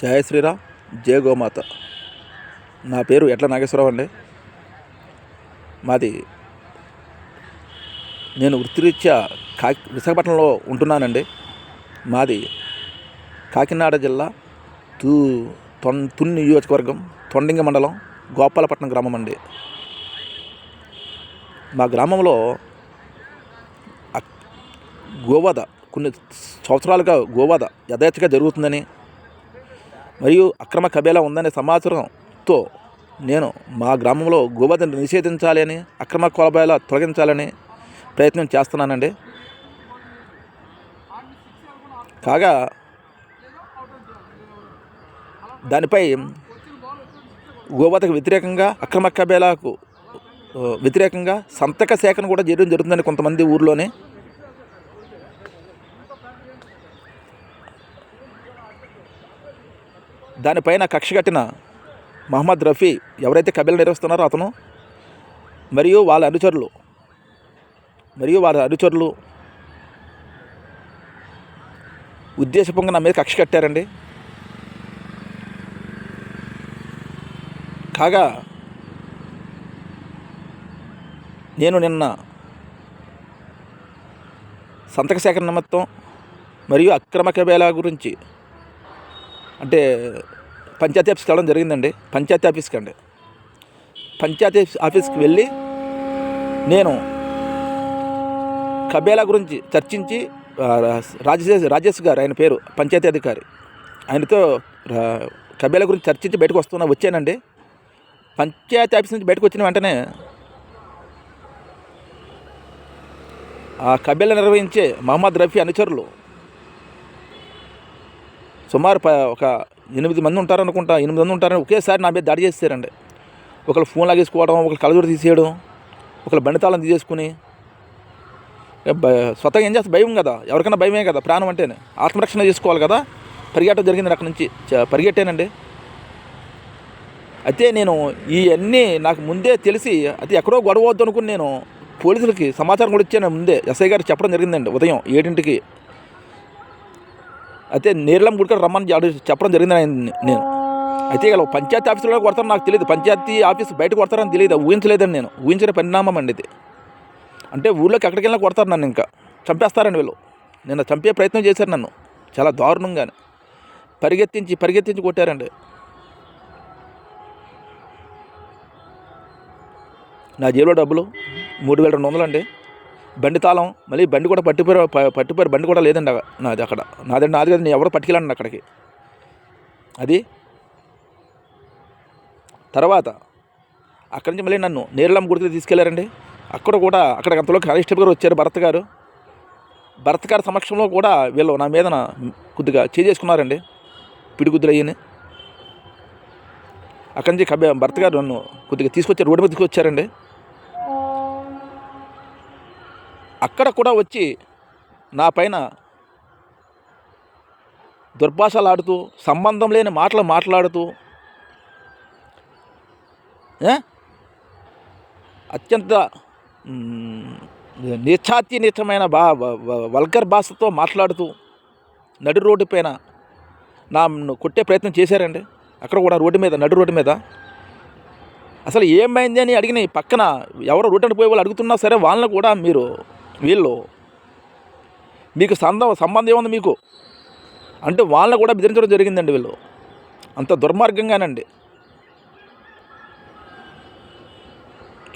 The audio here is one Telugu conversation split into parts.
జయ శ్రీరామ్ జయ గోమాత. నా పేరు ఎట్ల నాగేశ్వరరావు అండి. మాది నేను వృత్తిరీత్యా కా విశాఖపట్నంలో ఉంటున్నానండి. మాది కాకినాడ జిల్లా తూ తొన్ తుని నియోజకవర్గం తొండింగ మండలం గోపాలపట్నం గ్రామం అండి. మా గ్రామంలో గోవాద కొన్ని సంవత్సరాలుగా గోవాద యథేచ్ఛగా జరుగుతుందని మరియు అక్రమ కబేలా ఉందనే సమాచారంతో నేను మా గ్రామంలో గోవధను నిషేధించాలి అని అక్రమ కొలబేలా తొలగించాలని ప్రయత్నం చేస్తున్నానండి. కాగా దానిపై గోవధకు వ్యతిరేకంగా అక్రమ కబేలాకు వ్యతిరేకంగా సంతక సేకరణ కూడా చేయడం జరుగుతుందని కొంతమంది ఊర్లోనే దానిపైన కక్ష కట్టిన మహమ్మద్ రఫీ ఎవరైతే కబీలు నిర్వహిస్తున్నారో అతను మరియు వాళ్ళ అనుచరులు మరియు వాళ్ళ అనుచరులు ఉద్దేశపంగా నా మీద కక్ష కట్టారండి. కాగా నేను నిన్న సంతక సేకరణ నిమిత్తం మరియు అక్రమ కబేలా గురించి అంటే పంచాయతీ ఆఫీస్కి వెళ్ళడం జరిగిందండి. పంచాయతీ ఆఫీస్కి అండి. పంచాయతీ ఆఫీస్కి వెళ్ళి నేను కబేలా గురించి చర్చించి ఆ, రాజేష్ రాజేష్ గారు ఆయన పేరు పంచాయతీ అధికారి ఆయనతో ఆ, కబేలా గురించి చర్చించి బయటకు వస్తున్నా వచ్చానండి. పంచాయతీ ఆఫీస్ నుంచి బయటకు వచ్చిన వెంటనే ఆ కబేలా నిర్వహించే మహమ్మద్ రఫీ అనుచరులు సుమారు ప ఒక ఎనిమిది మంది ఉంటారనుకుంటా ఎనిమిది మంది ఉంటారని ఒకేసారి నా మీద దాడి చేస్తారండి ఒకళ్ళు ఫోన్ లాగేసుకోవడం ఒకళ్ళు కలజోడు తీసేయడం ఒకళ్ళు బండి తాళం తీసేసుకుని. ఏ ఏం చేస్తే భయం కదా. ఎవరికైనా భయమే కదా ప్రాణం అంటేనే. ఆత్మరక్షణ చేసుకోవాలి కదా. పరిగెట్టడం జరిగింది అక్కడి నుంచి. చ- పరిగెట్టానండి. అయితే నేను ఇవన్నీ నాకు ముందే తెలిసి అది ఎక్కడో గొడవ వద్దు అనుకుని నేను పోలీసులకి సమాచారం కూడా ఇచ్చాను ముందే. ఎస్ఐ గారు చెప్పడం జరిగిందండి ఉదయం ఏడింటికి. అయితే నేర్లం గుడికి రమ్మని చెప్పడం జరిగింది నేను అయితే ఇలా పంచాయతీ ఆఫీసులో కొడతారని నాకు తెలియదు పంచాయతీ ఆఫీస్ బయట కొడతారని తెలియదు ఊహించలేదండి నేను. ఊహించిన పరిణామం అండి ఇది. అంటే ఊళ్ళోకి ఎక్కడికి వెళ్ళినా కొడతారు నన్ను ఇంకా. చంపేస్తారండి వీళ్ళు. నిన్న చంపే ప్రయత్నం చేశారు నన్ను. చాలా దారుణంగానే. పరిగెత్తించి పరిగెత్తించి కొట్టారండి. నా జేబులో డబ్బులు మూడు వేల రెండు వందలు అండి బండి తాళం మళ్ళీ బండి కూడా పట్టిపోయారు పట్టిపోయారు బండి కూడా లేదండి నాది అక్కడ. నాదండి నాది కదా నేను ఎవరో పట్టుకెళ్ళండి అక్కడికి. అది తర్వాత అక్కడి నుంచి మళ్ళీ నన్ను నేరళం గుడికి తీసుకెళ్ళారండి. అక్కడ కూడా అక్కడ అంతలో కానిస్టేబుల్ గారు వచ్చారు భరత్ గారు. భరత్ గారి సమక్షంలో కూడా వీళ్ళు నా మీద కొద్దిగా చేసుకున్నారండి. పిడిగుద్దులు అయ్యని. అక్కడి నుంచి కబే భరత్ గారు నన్ను కొద్దిగా తీసుకొచ్చారు రోడ్డు మీద తీసుకొచ్చారండి. అక్కడ కూడా వచ్చి నా పైన దుర్భాషలు ఆడుతూ సంబంధం లేని మాటలు మాట్లాడుతూ అత్యంత మ్, నీచాతి బా వ- వల్గర్ భాషతో మాట్లాడుతూ నడి రోడ్డు పైన నా కొట్టే ప్రయత్నం చేశారండి. అక్కడ కూడా రోడ్డు మీద నడి రోడ్డు మీద. అసలు ఏమైంది అని అడిగిన పక్కన ఎవరో రోడ్డు పోయే వాళ్ళు అడుగుతున్నా సరే వాళ్ళని కూడా మీరు వీళ్ళు మీకు సంద సంబంధం ఏముంది మీకు? అంటే వాళ్ళని కూడా బెదిరించడం జరిగిందండి వీళ్ళు. అంత దుర్మార్గంగానండి.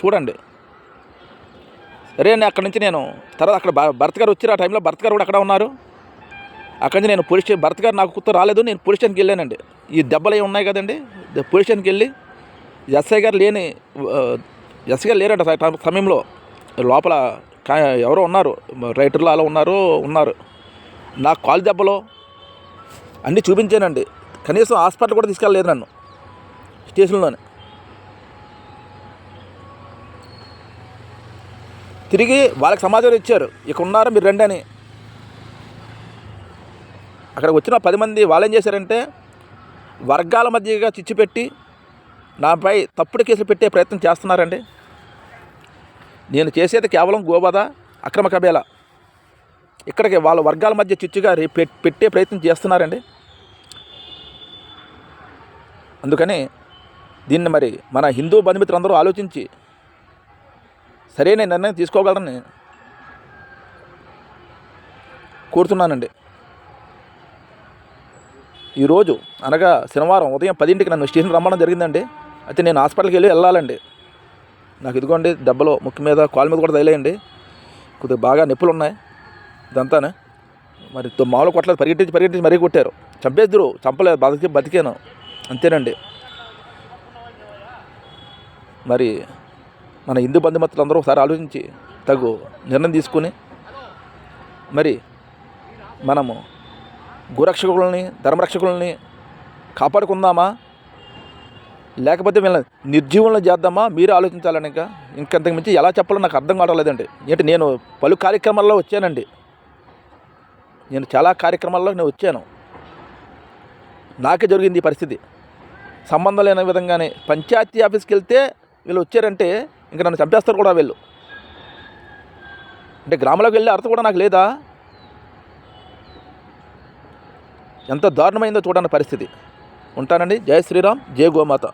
చూడండి. సరే అండి అక్కడి నుంచి నేను తర్వాత అక్కడ భర్త గారు వచ్చారు. ఆ టైంలో భర్త గారు కూడా అక్కడ ఉన్నారు. అక్కడి నుంచి నేను పోలీస్ స్టేషన్ గారు నాకు కుత్త రాలేదు. నేను పోలీస్ స్టేషన్కి వెళ్ళానండి. ఈ దెబ్బలు అవి ఉన్నాయి కదండి? పోలీస్ స్టేషన్కి వెళ్ళి ఎస్ఐ గారు లేని ఎస్ఐ గారు లేరంట సమయంలో. లోపల ఎవరో ఉన్నారు. రైటర్లు అలా ఉన్నారు ఉన్నారు. నా కాలు దెబ్బలో అన్నీ చూపించానండి. కనీసం హాస్పిటల్ కూడా తీసుకెళ్ళలేదు నన్ను. స్టేషన్లోనే. తిరిగి వాళ్ళకి సమాచారం ఇచ్చారు. ఇక ఉన్నారు మీరు రండి అని. అక్కడ వచ్చిన పది మంది వాళ్ళు ఏం చేశారంటే వర్గాల మధ్యగా చిచ్చు పెట్టి నాపై తప్పుడు కేసులు పెట్టే ప్రయత్నం చేస్తున్నారండి. నేను చేసేది కేవలం గోవధ అక్రమ కబేల. ఇక్కడికి వాళ్ళ వర్గాల మధ్య చిచ్చుగా రే- పెట్టే ప్రయత్నం చేస్తున్నారండి. అందుకని దీన్ని మరి మన హిందూ బంధుమిత్రులందరూ ఆలోచించి సరైన నిర్ణయం తీసుకోగలరని కోరుతున్నానండి. ఈరోజు అనగా శనివారం ఉదయం పదింటికి నన్ను స్టేషన్ రమ్మడం జరిగిందండి. అయితే నేను హాస్పిటల్కి వెళ్ళి వెళ్ళాలండి. నాకు ఇదిగోండి దెబ్బలో ముక్కు మీద కాలు మీద కూడా తగిలేయండి. కొద్దిగా బాగా నొప్పులు ఉన్నాయి ఇదంతానే. మరి మామూలు కొట్టలేదు పరిగెట్టించి పరిగెట్టించి మరీ కొట్టారు. చంపేద్దరు చంపలేదు బతికి బతికాను. అంతేనండి. మరి మన హిందూ బంధుమిత్రులు అందరూ ఒకసారి ఆలోచించి తగు నిర్ణయం తీసుకుని మరి మనము గురక్షకులని ధర్మరక్షకులని కాపాడుకుందామా? లేకపోతే వీళ్ళని నిర్జీవంలో చేద్దామా? మీరు ఆలోచించాలని ఇంకా? ఇంకంతకు మించి ఎలా చెప్పాలో నాకు అర్థం కావట్లేదండి ఏంటి నేను పలు కార్యక్రమాల్లో వచ్చానండి. నేను చాలా కార్యక్రమాల్లో నేను వచ్చాను. నాకే జరిగింది ఈ పరిస్థితి. సంబంధం లేని విధంగానే పంచాయతీ ఆఫీస్కి వెళ్తే వీళ్ళు వచ్చారంటే ఇంకా నన్ను చంపేస్తారు కూడా వీళ్ళు. అంటే గ్రామంలోకి వెళ్ళే అర్థం కూడా నాకు లేదా? ఎంత దారుణమైందో చూడండి పరిస్థితి. ఉంటానండి. జై శ్రీరామ్ జయ గోమాత.